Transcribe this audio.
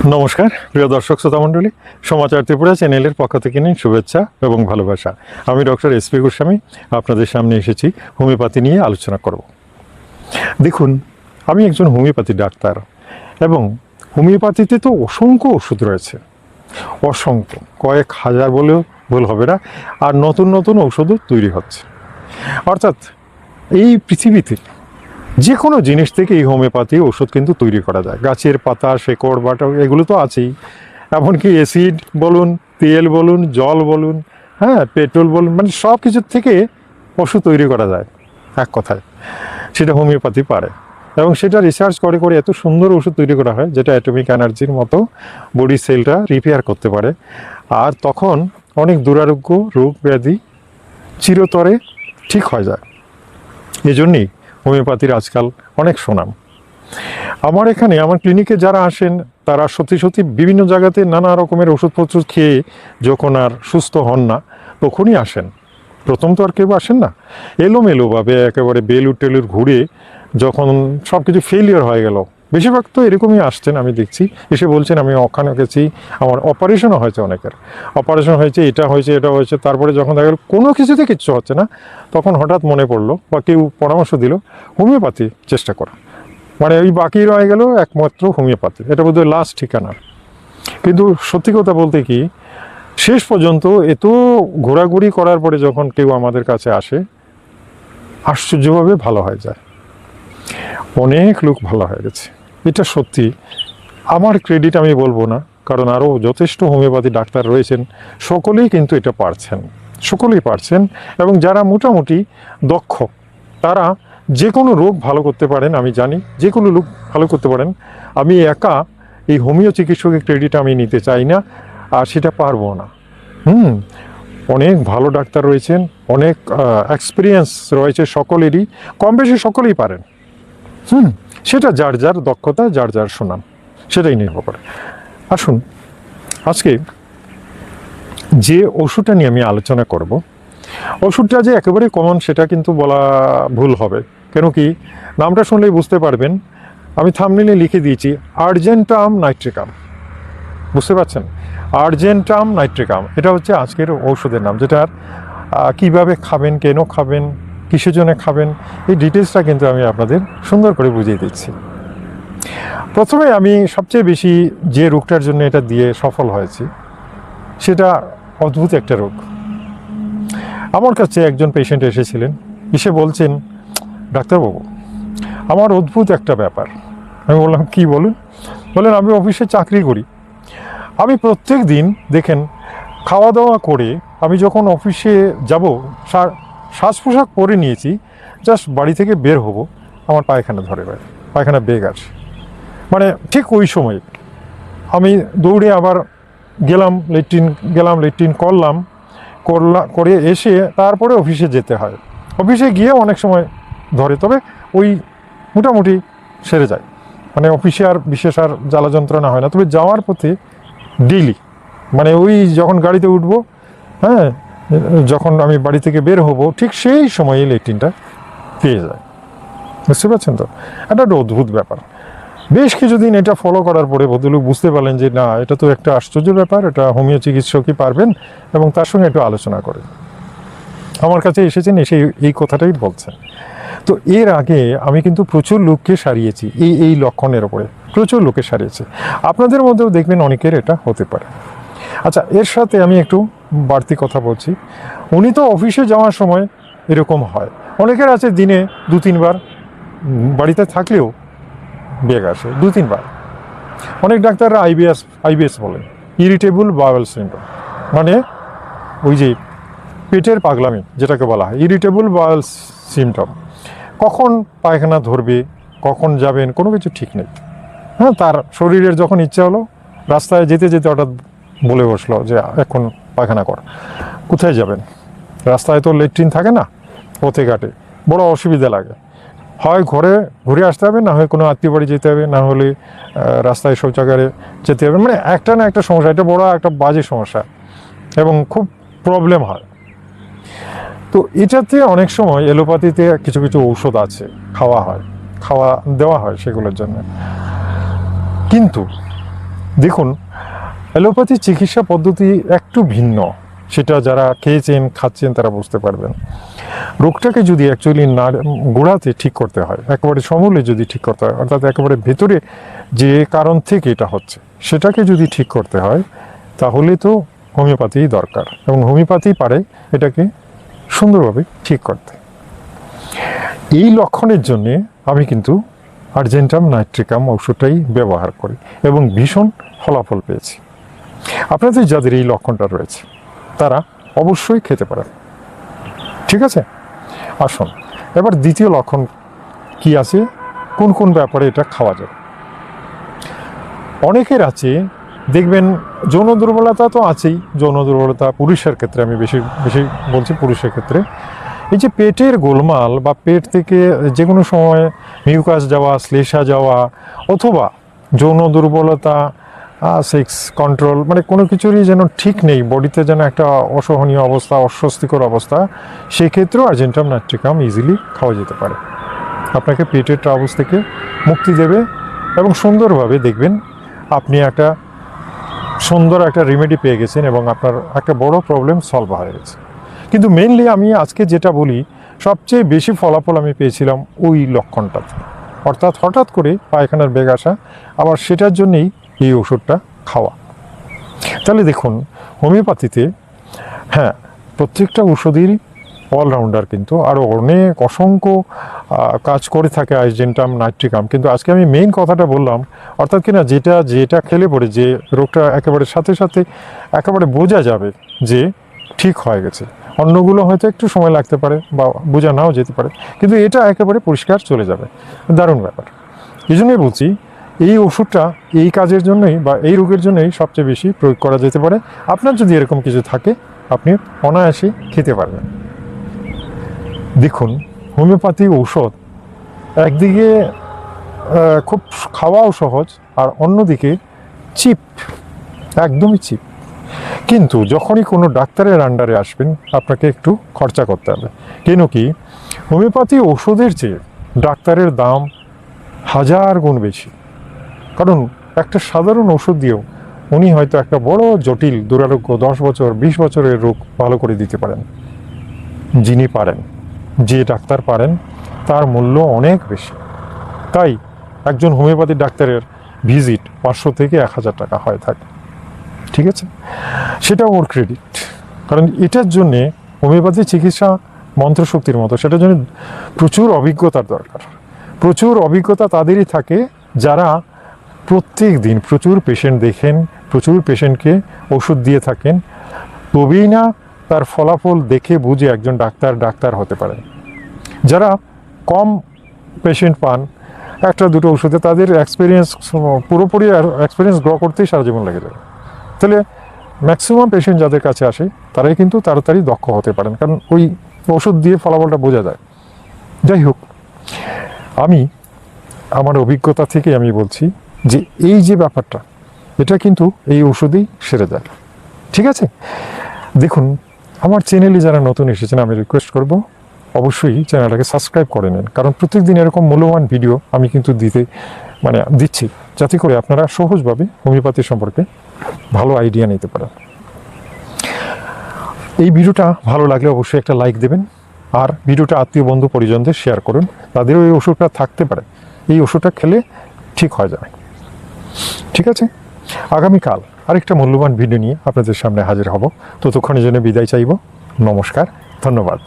নমস্কার, প্রিয় দর্শক শ্রোতা মণ্ডলী সমাচার ত্রিপুরা চ্যানেলের পক্ষ থেকে নিন শুভেচ্ছা এবং ভালোবাসা। আমি ডক্টর এস পি গোস্বামী, আপনাদের সামনে এসেছি, হোমিওপ্যাথি নিয়ে আলোচনা করব। দেখুন, আমি একজন হোমিওপ্যাথি ডাক্তার এবং হোমিওপ্যাথিতে তো অসংখ্য ওষুধ রয়েছে। অসংখ্য, কয়েক হাজার বলেও ভুল হবে না, আর নতুন নতুন ঔষধও তৈরি হচ্ছে। অর্থাৎ এই পৃথিবীতে যে কোনো জিনিস থেকে এই হোমিওপ্যাথি ওষুধ কিন্তু তৈরি করা যায়। গাছের পাতা, শেকড়, বাটা, এগুলো তো আছেই। এমনকি অ্যাসিড বলুন, তেল বলুন, জল বলুন হ্যাঁ পেট্রোল বলুন মানে সব কিছুর থেকে ওষুধ তৈরি করা যায় এক কথায়। সেটা হোমিওপ্যাথি পারে। এবং সেটা রিসার্চ করে করে এত সুন্দর ওষুধ তৈরি করা হয়, যেটা অ্যাটমিক এনার্জির মতো বডি সেলটা রিপেয়ার করতে পারে। আর তখন অনেক দুরারোগ্য, রোগ ব্যাধি চিরতরে ঠিক হয়ে যায়। এজন্যই হোমিওপ্যাথির আজকাল অনেক সুনাম। আমার এখানে, আমার ক্লিনিকে যারা আসেন, তারা সত্যি সত্যি বিভিন্ন জায়গাতে নানা রকমের ওষুধপত্র খেয়ে যখন আর সুস্থ হন না, তখনই আসেন। প্রথম তো আর কেউ আসেন না। এলোমেলোভাবে একেবারে বেলুর টেলুর ঘুরে যখন সব কিছু ফেলিয়ার হয়ে গেল বেশিরভাগ তো এরকমই আসছেন, আমি দেখছি। এসে বলছেন, আমি ওখানে গেছি, আমার অপারেশনও হয়েছে অনেকের। অপারেশন হয়েছে, এটা হয়েছে এটা হয়েছে, তারপরে যখন দেখা গেল, কোনো কিছুতে কিচ্ছু হচ্ছে না, তখন হঠাৎ মনে পড়ল বা কেউ পরামর্শ দিল, হোমিওপ্যাথি চেষ্টা করা। মানে ওই বাকি রয়ে গেল একমাত্র হোমিওপ্যাথি। এটা বোধহয় লাস্ট ঠিকানা। কিন্তু সত্যি কথা বলতে কি, শেষ পর্যন্ত এত ঘোরাঘুরি করার পরে যখন কেউ আমাদের কাছে আসে, আশ্চর্যভাবে ভালো হয়ে যায়। অনেক লোক ভালো হয়ে গেছে। এটা সত্যি। আমার ক্রেডিট আমি বলব না, কারণ আরও যথেষ্ট হোমিওপ্যাথি ডাক্তার রয়েছেন, সকলেই কিন্তু এটা পারছেন, সকলেই পারছেন এবং যারা মোটামুটি দক্ষ, তারা যে কোনো রোগ ভালো করতে পারেন, আমি জানি যে কোনো রোগ ভালো করতে পারেন, আমি একা এই হোমিও চিকিৎসকের ক্রেডিট আমি নিতে চাই না, আর সেটা পারব না। হুম, অনেক ভালো ডাক্তার রয়েছেন, অনেক এক্সপিরিয়েন্স রয়েছে সকলেরই কম বেশি সকলেই পারেন। হুম। সেটা যার যার দক্ষতা যার যার সুনাম সেটাই নির্ভর করে। আসুন আজকে যে ওষুধটা নিয়ে আমি আলোচনা করব ওষুধটা যে একেবারে কমন সেটা কিন্তু বলা ভুল হবে। কেন কি নামটা শুনলেই বুঝতে পারবেন আমি থামনিলে লিখে দিয়েছি আর্জেন্টাম নাইট্রিকাম বুঝতে পারছেন? আর্জেন্টাম নাইট্রিকাম এটা হচ্ছে আজকের ঔষধের নাম আহ, কীভাবে খাবেন কেন খাবেন কিসের জন্য খাবেন, এই ডিটেলসটা কিন্তু আমি আপনাদের সুন্দর করে বুঝিয়ে দিচ্ছি। প্রথমে আমি সবচেয়ে বেশি যে রোগটার জন্য এটা দিয়ে সফল হয়েছি, সেটা অদ্ভুত একটা রোগ। আমার কাছে একজন পেশেন্ট এসেছিলেন, এসে বলছেন, ডাক্তারবাবু, আমার অদ্ভুত একটা ব্যাপার। আমি বললাম, কি বলুন? বলেন আমি অফিসে চাকরি করি। আমি প্রত্যেক দিন দেখেন খাওয়া দাওয়া করে আমি যখন অফিসে যাব সাজ পোশাক পরে নিয়েছি জাস্ট বাড়ি থেকে বের হব, আমার পায়খানা ধরে বাইরে পায়খানা বেগ আছে। মানে ঠিক ওই সময় আমি দৌড়ে আবার গেলাম, লেট্রিন গেলাম, লেট্রিন করলাম, করলা, করে এসে তারপরে অফিসে যেতে হয়। অফিসে গিয়ে অনেক সময় ধরে, তবে ওই মোটামুটি সেরে যায়। মানে অফিসে আর বিশেষ আর জ্বালা যন্ত্রণা হয় না, তবে যাওয়ার পথে ডেইলি মানে ওই যখন গাড়িতে উঠবো হ্যাঁ যখন আমি বাড়ি থেকে বের হব, ঠিক সেই সময়ে লেট্রিনটা পেয়ে যায়। বুঝতে পারছেন তো? একটা অদ্ভুত ব্যাপার। বেশ কিছুদিন এটা ফলো করার পরে ভদ্রলোক বুঝতে পারলেন যে, না, এটা তো একটা আশ্চর্য ব্যাপার, এটা হোমিও চিকিৎসকই পারবেন এবং তার সঙ্গে একটু আলোচনা করে আমার কাছে এসেছেন, এসে এই কথাটাই বলছেন। তো এর আগে আমি কিন্তু প্রচুর লোককে সারিয়েছি, এই এই লক্ষণের ওপরে প্রচুর লোকে সারিয়েছি। আপনাদের মধ্যেও দেখবেন অনেকের এটা হতে পারে। আচ্ছা এর সাথে আমি একটু বাড়তি কথা বলছি। উনি তো অফিসে যাওয়ার সময় এরকম হয়। অনেকের আছে দিনে দু তিনবার বাড়িতে থাকলেও বেগ আসে, দু তিনবার। অনেক ডাক্তাররা আইবিএস আইবিএস বলেন ইরিটেবল বাওয়েল সিন্ড্রোম। মানে ওই যে পেটের পাগলামি, যেটাকে বলা হয়, ইরিটেবল বাওয়েল সিমটম কখন পায়খানা ধরবে, কখন যাবেন, কোনো কিছু ঠিক নেই। হ্যাঁ তার শরীরের যখন ইচ্ছা হলো, রাস্তায় যেতে যেতে হঠাৎ বলে বসল যে, এখন পায়খানা কর। কোথায় যাবেন? রাস্তায় তো লেট্রিন থাকে না পথে ঘাটে। বড় অসুবিধা লাগে। হয় ঘরে ঘুরে আসতে হবে, না হয় কোনো আত্মীয় বাড়ি যেতে হবে, না হলে রাস্তায় শৌচাগারে যেতে হবে। মানে একটা না একটা সমস্যা, এটা বড় একটা বাজে সমস্যা এবং খুব প্রবলেম হয়। তো এটাতে অনেক সময় এলোপ্যাথিতে কিছু কিছু ঔষধ আছে, খাওয়া হয়, খাওয়া দেওয়া হয় সেগুলোর জন্য। কিন্তু দেখুন অ্যালোপ্যাথি চিকিৎসা পদ্ধতি একটু ভিন্ন। সেটা যারা খেয়েছেন, খাচ্ছেন, তারা বুঝতে পারবেন। রোগটাকে যদি অ্যাকচুয়ালি না গোড়াতে ঠিক করতে হয়, একেবারে সমূলে যদি ঠিক করতে হয়, অর্থাৎ একেবারে ভেতরে যে কারণ থেকে এটা হচ্ছে, সেটাকে যদি ঠিক করতে হয়, তাহলে তো হোমিওপ্যাথিই দরকার। এবং হোমিওপ্যাথি পারে এটাকে সুন্দরভাবে ঠিক করতে। এই লক্ষণের জন্যে আমি কিন্তু আর্জেন্টাম নাইট্রিকাম ওষুধটাই ব্যবহার করি এবং ভীষণ ফলাফল পেয়েছি। আপনাদের যাদের এই লক্ষণটা রয়েছে, তারা অবশ্যই খেতে পারেন। ঠিক আছে? আসুন, এবার দ্বিতীয় লক্ষণ কি আছে? কোন কোন ব্যাপারে এটা খাওয়া যায়? অনেকের আছে, দেখবেন যৌন দুর্বলতা তো আছেই, যৌন দুর্বলতা পুরুষের ক্ষেত্রে, আমি বেশি বেশি বলছি পুরুষের ক্ষেত্রে। এই যে পেটের গোলমাল বা পেট থেকে যে কোনো সময় মিউকাস যাওয়া, শ্লেষা যাওয়া, অথবা যৌন দুর্বলতা সেক্স কন্ট্রোল মানে কোনো কিছুরই যেন ঠিক নেই বডিতে যেন একটা অসহনীয় অবস্থা, অস্বস্তিকর অবস্থা, সেক্ষেত্রেও আর্জেন্টাম নাট্রিকাম ইজিলি খাওয়া যেতে পারে। আপনাকে পেটের ট্রাবলস থেকে মুক্তি দেবে এবং সুন্দরভাবে দেখবেন আপনি একটা সুন্দর একটা রেমেডি পেয়ে গেছেন এবং আপনার একটা বড় প্রবলেম সলভ হয়ে গেছে। কিন্তু মেনলি আমি আজকে যেটা বলি, সবচেয়ে বেশি ফলাফল আমি পেয়েছিলাম ওই লক্ষণটাতে। অর্থাৎ হঠাৎ করে পায়খানার বেগ আসা, আবার সেটার জন্যেই এই ওষুধটা খাওয়া। তাহলে দেখুন, হোমিওপ্যাথিতে হ্যাঁ প্রত্যেকটা ওষুধেরই অলরাউন্ডার কিন্তু আরও অনেক অসংখ্য কাজ করে থাকে আইজেন্টাম নাইট্রিকাম কিন্তু আজকে আমি মেইন কথাটা বললাম, অর্থাৎ কিনা যেটা যেটা খেলে পড়ে যে রোগটা একেবারে সাথে সাথে একেবারে বোঝা যাবে যে ঠিক হয়ে গেছে। অন্যগুলো হয়তো একটু সময় লাগতে পারে বা বোঝা নাও যেতে পারে, কিন্তু এটা একেবারে পরিষ্কার চলে যাবে। দারুণ ব্যাপার। এই জন্যই বলছি এই ওষুধটা এই কাজের জন্যই বা এই রোগের জন্যই সবচেয়ে বেশি প্রয়োগ করা যেতে পারে। আপনার যদি এরকম কিছু থাকে, আপনি অনায়াসে খেতে পারবেন। দেখুন, হোমিওপ্যাথি ঔষধ একদিকে খুব খাওয়াও সহজ আর অন্যদিকে চিপ, একদমই চিপ। কিন্তু যখনই কোনো ডাক্তারের আন্ডারে আসবেন, আপনাকে একটু খরচা করতে হবে। কেন কি, হোমিওপ্যাথি ওষুধের চেয়ে ডাক্তারের দাম হাজার গুণ বেশি। কারণ একটা সাধারণ ওষুধ দিয়েও উনি হয়তো একটা বড় জটিল, দুরারোগ্য, দশ বছর, বিশ বছরের রোগ ভালো করে দিতে পারেন। যিনি পারেন, যে ডাক্তার পারেন, তার মূল্য অনেক বেশি। তাই একজন হোমিওপ্যাথি ডাক্তারের ভিজিট পাঁচশো থেকে এক হাজার টাকা হয়ে থাকে। ঠিক আছে? সেটা ওর ক্রেডিট কারণ এটার জন্যে হোমিওপ্যাথি চিকিৎসা মন্ত্রশক্তির মতো, সেটার জন্য প্রচুর অভিজ্ঞতার দরকার। প্রচুর অভিজ্ঞতা তাদেরই থাকে যারা প্রত্যেক দিন প্রচুর পেশেন্ট দেখেন, প্রচুর পেশেন্টকে ওষুধ দিয়ে থাকেন। তবেই না তার ফলাফল দেখে বুঝে একজন ডাক্তার ডাক্তার হতে পারে যারা কম পেশেন্ট পান, একটা দুটো ওষুধে তাদের এক্সপিরিয়েন্স পুরোপুরি এক্সপিরিয়েন্স গ্রো করতেই সারা জীবন লেগে যায়। তাহলে ম্যাক্সিমাম পেশেন্ট যাদের কাছে আসে, তারাই কিন্তু তাড়াতাড়ি দক্ষ হতে পারেন। কারণ ওই ওষুধ দিয়ে ফলাফলটা বোঝা যায়। যাই হোক, আমি, আমার অভিজ্ঞতা থেকে আমি বলছি যে এই যে ব্যাপারটা, এটা কিন্তু এই ওষুধেই সেরে যায়। ঠিক আছে? দেখুন, আমার চ্যানেলে যারা নতুন এসেছেন, আমি রিকোয়েস্ট করব, অবশ্যই চ্যানেলটাকে সাবস্ক্রাইব করে নেন। কারণ প্রত্যেকদিন এরকম মূল্যবান ভিডিও আমি কিন্তু দিতে মানে দিচ্ছি, যাতে করে আপনারা সহজভাবে হোমিওপ্যাথি সম্পর্কে ভালো আইডিয়া নিতে পারেন। এই ভিডিওটা ভালো লাগলে অবশ্যই একটা লাইক দেবেন, আর ভিডিওটা আত্মীয় বন্ধু পরিজনদের শেয়ার করুন। তাদেরও এই ওষুধটা থাকতে পারে। এই ওষুধটা খেলে ঠিক হয়ে যাবে ঠিক আছে? আগামীকাল আরেকটা মূল্যবান ভিডিও নিয়ে আপনাদের সামনে হাজির হব। ততক্ষণের জন্য বিদায় চাইব। নমস্কার, ধন্যবাদ।